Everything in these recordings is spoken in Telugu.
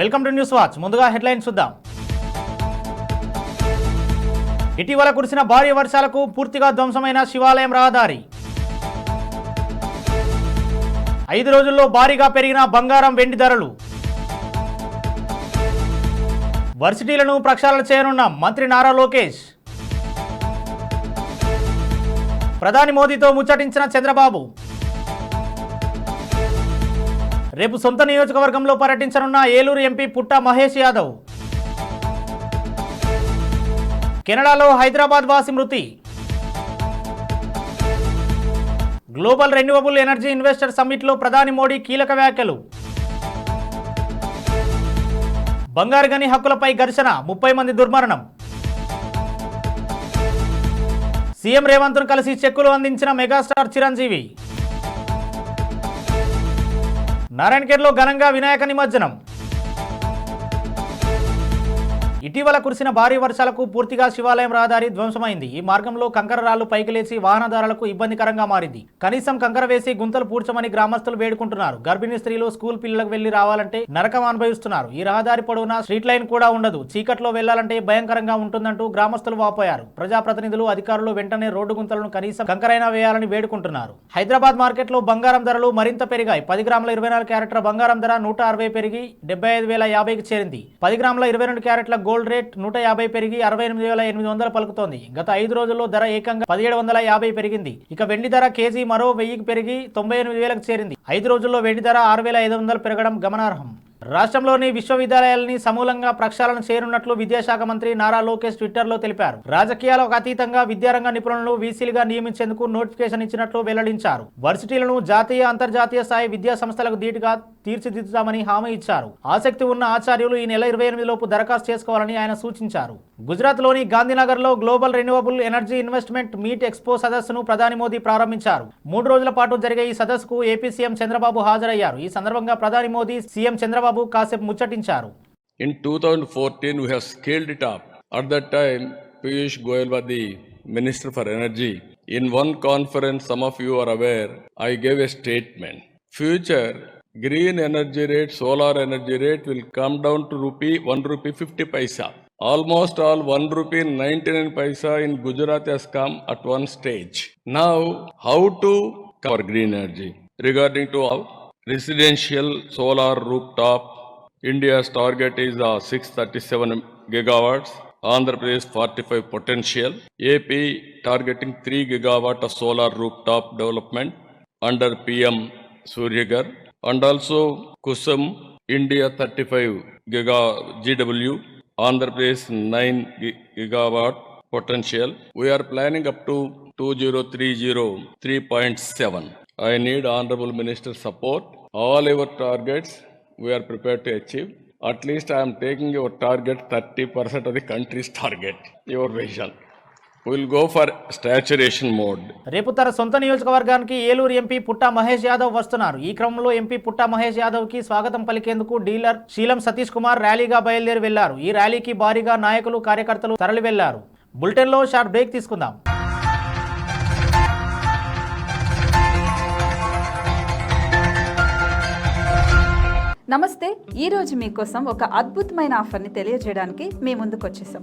Welcome to news watch. ముందుగా హెడ్లైన్స్ చూద్దాం. ఇటీవల కురిసిన భారీ వర్షాలకు పూర్తిగా ధ్వంసమైన శివాలయం రహదారి. ఐదు రోజుల్లో భారీగా పెరిగిన బంగారం వెండి ధరలు. వర్సిటీలను ప్రక్షాళన చేయనున్న మంత్రి నారా లోకేష్. ప్రధాని మోదీతో ముచ్చటించిన చంద్రబాబు. రేపు సొంత నియోజకవర్గంలో పర్యటించనున్న ఏలూరు ఎంపీ పుట్ట మహేష్ యాదవ్. కెనడాలో హైదరాబాద్ వాసి మృతి. గ్లోబల్ రెన్యూవబుల్ ఎనర్జీ ఇన్వెస్టర్ సమ్మిట్లో ప్రధాని మోడీ కీలక వ్యాఖ్యలు. బంగారు గని హక్కులపై ఘర్షణ ముప్పై మంది దుర్మరణం. సీఎం రేవంత్ను కలిసి చెక్కులు అందించిన మెగాస్టార్ చిరంజీవి. నారాయణఖేడ్లో ఘనంగా వినాయక నిమజ్జనం. ఇటీవల కురిసిన భారీ వర్షాలకు పూర్తిగా శివాలయం రహదారి ధ్వంసమైంది. ఈ మార్గంలో కంకర రాళ్ళు పైకి లేచి వాహనదారులకు ఇబ్బందికరంగా మారింది. కనీసం కంకర వేసి గుంతలు పూడ్చమని గ్రామస్తులు వేడుకుంటున్నారు. గర్భిణీ స్త్రీలు స్కూల్ పిల్లలకు వెళ్ళి రావాలంటే నరకం అనుభవిస్తున్నారు. ఈ రహదారి పొడవునా స్ట్రీట్ లైన్ కూడా ఉండదు. చీకట్లో వెళ్ళాలంటే భయంకరంగా ఉంటుందంటూ గ్రామస్తులు వాపోయారు. ప్రజాప్రతినిధులు అధికారులు వెంటనే రోడ్డు గుంతలను కనీసం కంకరైనా వేయాలని వేడుకుంటున్నారు. హైదరాబాద్ మార్కెట్లో బంగారం ధరలు మరింత పెరిగాయి. పది గ్రాముల ఇరవై నాలుగు క్యారెట్ల బంగారం ధర నూట అరవై పెరిగి డెబ్బై ఐదు వేల యాభైకి చేరింది. పది గ్రాముల ఇరవై రెండు క్యారెట్ల గోల్డ్ రేట్ నూట యాభై పెరిగి అరవై ఎనిమిది వేల ఎనిమిది వందలు పలుకుతోంది. గత ఐదు రోజుల్లో ధర ఏకంగా పదిహేడు వందల యాభై పెరిగింది. ఇక వెండి ధర కేజీ మరో వెయ్యికి పెరిగి తొంభై ఎనిమిది వేలకు చేరింది. ఐదు రోజుల్లో వెండి ధర ఆరు వేల ఐదు వందలు పెరగడం గమనార్హం. రాష్ట్రంలోని విశ్వవిద్యాలయాలని సమూలంగా ప్రక్షాళన చేయనున్నట్లు విద్యాశాఖ మంత్రి నారా లోకేష్ ట్విట్టర్లో తెలిపారు. రాజకీయాలకు అతీతంగా విద్యారంగ నిపుణులను వీసీలుగా నియమించేందుకు నోటిఫికేషన్ ఇచ్చినట్లు వెల్లడించారు. వర్సిటీలను జాతీయ అంతర్జాతీయ స్థాయి విద్యా సంస్థలకు ధీటుగా తీర్చిదిద్దుతామని హామీ ఇచ్చారు. ఆసక్తి ఉన్న ఆచార్యులు ఈ నెల ఇరవై ఎనిమిది లోపు దరఖాస్తు చేసుకోవాలని ఆయన సూచించారు. గుజరాత్లోని గాంధీనగర్లో global renewable energy investment meet expo సదస్సును ప్రధాని మోదీ ప్రారంభించారు. మూడు రోజుల పాటు జరిగే ఈ సదస్సుకు ఏపీ సీఎం చంద్రబాబు హాజరయ్యారు. ఈ సందర్భంగా ప్రధాని మోదీ సీఎం చంద్రబాబు కాసేపు ముచ్చటించారు. In 2014, we have scaled it up. At that time Piyush Goyal was the minister for energy in one conference some of you are aware I gave a statement future green energy rate, solar energy rate will come down to rupee 1 rupee 50 paisa. Almost all 1 rupee 99 paisa in Gujarat has come at one stage. Now, how to cover green energy? Regarding to our residential solar rooftop India's target is uh, 637 gigawatts. Andhra Pradesh 45 potential. AP targeting 3 gigawatt of solar rooftop development under PM Suryagar. And also Kusum India thirty five giga GW Andhra Pradesh nine gigawatt potential we're planning up to two zero three zero three point seven I need honourable minister support all your targets we're prepare to achieve at least I'm taking your target thirty percent of the country's target your vision Will go for saturation mode. రేపు తన సొంత నియోజకవర్గానికి ఏలూరు ఎంపీ పుట్టా మహేష్ యాదవ్ వస్తున్నారు. ఈ క్రమంలో ఎంపీ పుట్టా మహేష్ యాదవ్కి స్వాగతం పలికేందుకు డీలర్ శీలం సతీష్ కుమార్ ర్యాలీగా బయలుదేరి వెళ్ళారు. ఈ ర్యాలీకి భారీగా నాయకులు కార్యకర్తలు తరలి వెళ్ళారు. బులెటిన్లో షార్ట్ బ్రేక్ తీసుకుందాం. నమస్తే ఈ రోజు మీకోసం ఒక అద్భుతమైన ఆఫర్ని తెలియజేయడానికి మీ ముందుకు వచ్చేసాం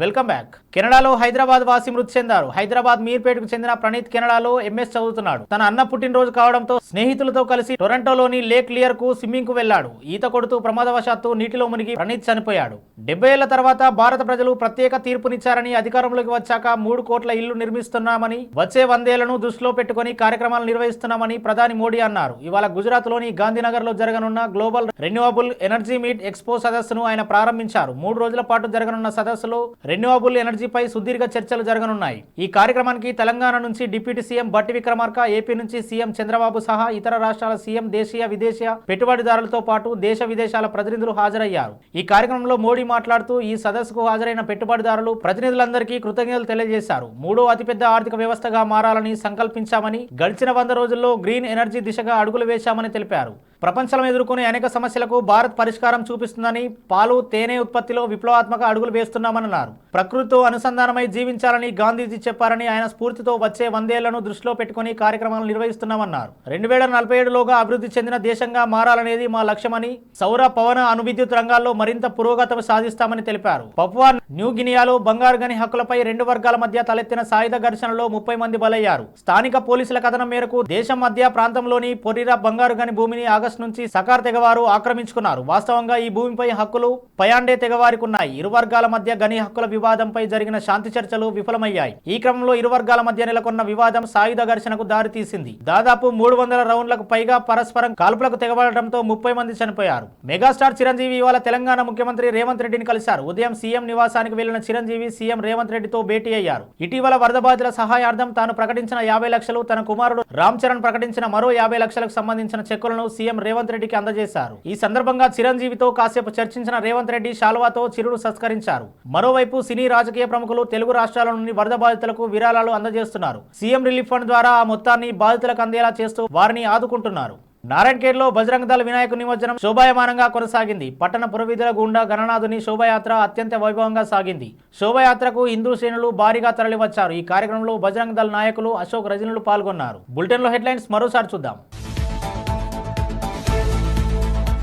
వెల్కమ్ బ్యాక్ కెనడాలో హైదరాబాద్ వాసి మృతి చెందారు. హైదరాబాద్ మీర్పేటకు చెందిన ప్రణీత్ కెనడాలో ఎంఎస్ చదువుతున్నాడు. తన అన్న పుట్టినరోజు కావడంతో స్నేహితులతో కలిసి టొరంటోలోని లేక్ లియర్కు స్విమ్మింగ్కు వెళ్ళాడు ఈత కొడుతూ ప్రమాదవశాత్తు నీటిలో మునిగి ప్రణీత్ చనిపోయాడు. డెబ్బై ఏళ్ళ తర్వాత భారత ప్రజలు ప్రత్యేక తీర్పునిచ్చారని అధికారంలోకి వచ్చాక మూడు కోట్ల ఇల్లు నిర్మిస్తున్నామని వచ్చే వందేళ్ళను దృష్టిలో పెట్టుకుని కార్యక్రమాలు నిర్వహిస్తున్నామని ప్రధాని మోడీ అన్నారు. ఇవాళ గుజరాత్లోని గాంధీనగర్లో జరగనున్న global renewable energy meet expo సదస్సును ఆయన ప్రారంభించారు. మూడు రోజుల పాటు జరగనున్న సదస్సులో రెన్యూవబుల్ ఎనర్జీపై సుదీర్ఘ చర్చలు జరగనున్నాయి. ఈ కార్యక్రమానికి తెలంగాణ నుంచి deputy CM Bhatti Vikramarka AP నుంచి సీఎం చంద్రబాబు సహా ఇతర రాష్ట్రాల సీఎం దేశీయ విదేశీయ పెట్టుబడిదారులతో పాటు దేశ విదేశాల ప్రతినిధులు హాజరయ్యారు. ఈ కార్యక్రమంలో మోడీ మాట్లాడుతూ ఈ సదస్సుకు హాజరైన పెట్టుబడిదారులు ప్రతినిధులందరికీ కృతజ్ఞతలు తెలియజేశారు. మూడో అతిపెద్ద ఆర్థిక వ్యవస్థగా మారాలని సంకల్పించామని గడిచిన వంద రోజుల్లో గ్రీన్ ఎనర్జీ దిశగా అడుగులు వేశామని తెలిపారు. ప్రపంచం ఎదుర్కొనే అనేక సమస్యలకు భారత్ పరిష్కారం చూపిస్తుందని పాలు తేనె ఉత్పత్తిలో విప్లవాత్మక అడుగులు వేస్తున్నామన్నారు. ప్రకృతితో అనుసంధానమై జీవించాలని గాంధీజీ చెప్పారని ఆయన స్ఫూర్తితో వచ్చే వందేళ్ళను దృష్టిలో పెట్టుకుని కార్యక్రమాలు నిర్వహిస్తున్నామన్నారు. రెండు వేల నలభై ఏడులోగా అభివృద్ధి చెందిన దేశంగా మారాలనేది మా లక్ష్యమని సౌర పవన అణు విద్యుత్ రంగాల్లో మరింత పురోగతి సాధిస్తామని తెలిపారు. పప్వా న్యూ గినియాలో బంగారు గని హక్కులపై రెండు వర్గాల మధ్య తలెత్తిన సాయుధ ఘర్షణలో ముప్పై మంది బలయ్యారు. స్థానిక పోలీసుల కథనం మేరకు దేశం మధ్య ప్రాంతంలోని పొరిరా బంగారు గని భూమిని ఆగస్టు నుంచి సకార్ తెగవారు ఆక్రమించుకున్నారు. వాస్తవంగా ఈ భూమిపై హక్కులు పయాండే తెగవారికి ఉన్నాయి ఇరు వర్గాల మధ్య గని హక్కుల వివాదంపై జరిగిన శాంతి చర్చలు విఫలమయ్యాయి. ఈ క్రమంలో ఇరు వర్గాల మధ్య నెలకొన్న వివాదం సాయుధ ఘర్షణకు దారితీసింది. దాదాపు మూడు వందల రౌండ్లకు పైగా పరస్పరం కాల్పులకు తెగబడటంతో ముప్పై మంది చనిపోయారు. మెగాస్టార్ చిరంజీవి ఇవాళ తెలంగాణ ముఖ్యమంత్రి రేవంత్ రెడ్డిని కలిశారు. ఉదయం సీఎం నివాసానికి వెళ్ళిన చిరంజీవి సీఎం రేవంత్ రెడ్డితో భేటీ అయ్యారు. ఇటీవల వరద బాధితుల సహాయార్థం తాను ప్రకటించిన యాభై లక్షలు తన కుమారుడు రామ్ చరణ్ ప్రకటించిన మరో యాభై లక్షలకు సంబంధించిన చెక్కులను సీఎం రేవంత్ రెడ్డికి అందజేశారు. ఈ సందర్భంగా చిరంజీవితో కాసేపు చర్చించిన రేవంత్ రెడ్డి శాల్వాతో చిరుడు సత్కరించారు మరోవైపు సినీ రాజకీయ ప్రముఖులు తెలుగు రాష్ట్రాల నుండి వరద బాధితులకు విరాళాలు అందజేస్తున్నారు. సీఎం రిలీఫ్ ఫండ్ ద్వారా ఆ మొత్తాన్ని బాధితులకు అందేలా చేస్తూ వారిని ఆదుకుంటున్నారు. నారాయణఖేడ్లో బజరంగ దళ వినాయక నిమజ్జనం శోభాయమానంగా కొనసాగింది. పట్టణ పురవీధుల గుండా గణనాథుని శోభాయాత్ర అత్యంత వైభవంగా సాగింది. శోభాయాత్రకు హిందూ శ్రేణులు భారీగా తరలివచ్చారు. ఈ కార్యక్రమంలో బజరంగ దళ నాయకులు అశోక్ రజనులు పాల్గొన్నారు. బులెటిన్లో హెడ్లైన్స్ మరోసారి చూద్దాం.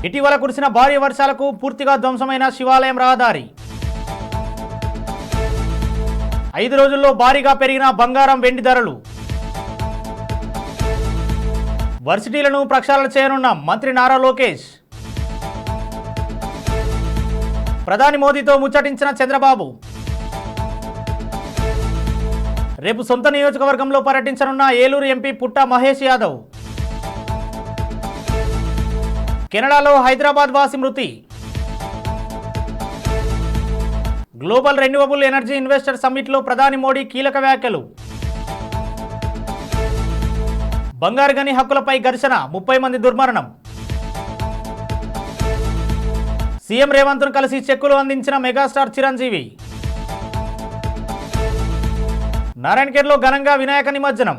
ఇటీవల కురిసిన భారీ వర్షాలకు పూర్తిగా ధ్వంసమైన శివాలయం రహదారి. ఐదు రోజుల్లో భారీగా పెరిగిన బంగారం వెండి ధరలు. వర్సిటీలను ప్రక్షాళన చేయనున్న మంత్రి నారా లోకేష్. ప్రధాని మోదీతో ముచ్చటించిన చంద్రబాబు. రేపు సొంత నియోజకవర్గంలో పర్యటించనున్న ఏలూరు ఎంపీ పుట్ట మహేష్ యాదవ్. కెనడాలో హైదరాబాద్ వాసి మృతి. గ్లోబల్ రెన్యూవబుల్ ఎనర్జీ ఇన్వెస్టర్ సమ్మిట్లో ప్రధాని మోడీ కీలక వ్యాఖ్యలు. బంగారు గని హక్కులపై ఘర్షణ ముప్పై మంది దుర్మరణం. సీఎం రేవంత్ను కలిసి చెక్కులు అందించిన మెగాస్టార్ చిరంజీవి. నారాయణఖేడ్లో ఘనంగా వినాయక నిమజ్జనం.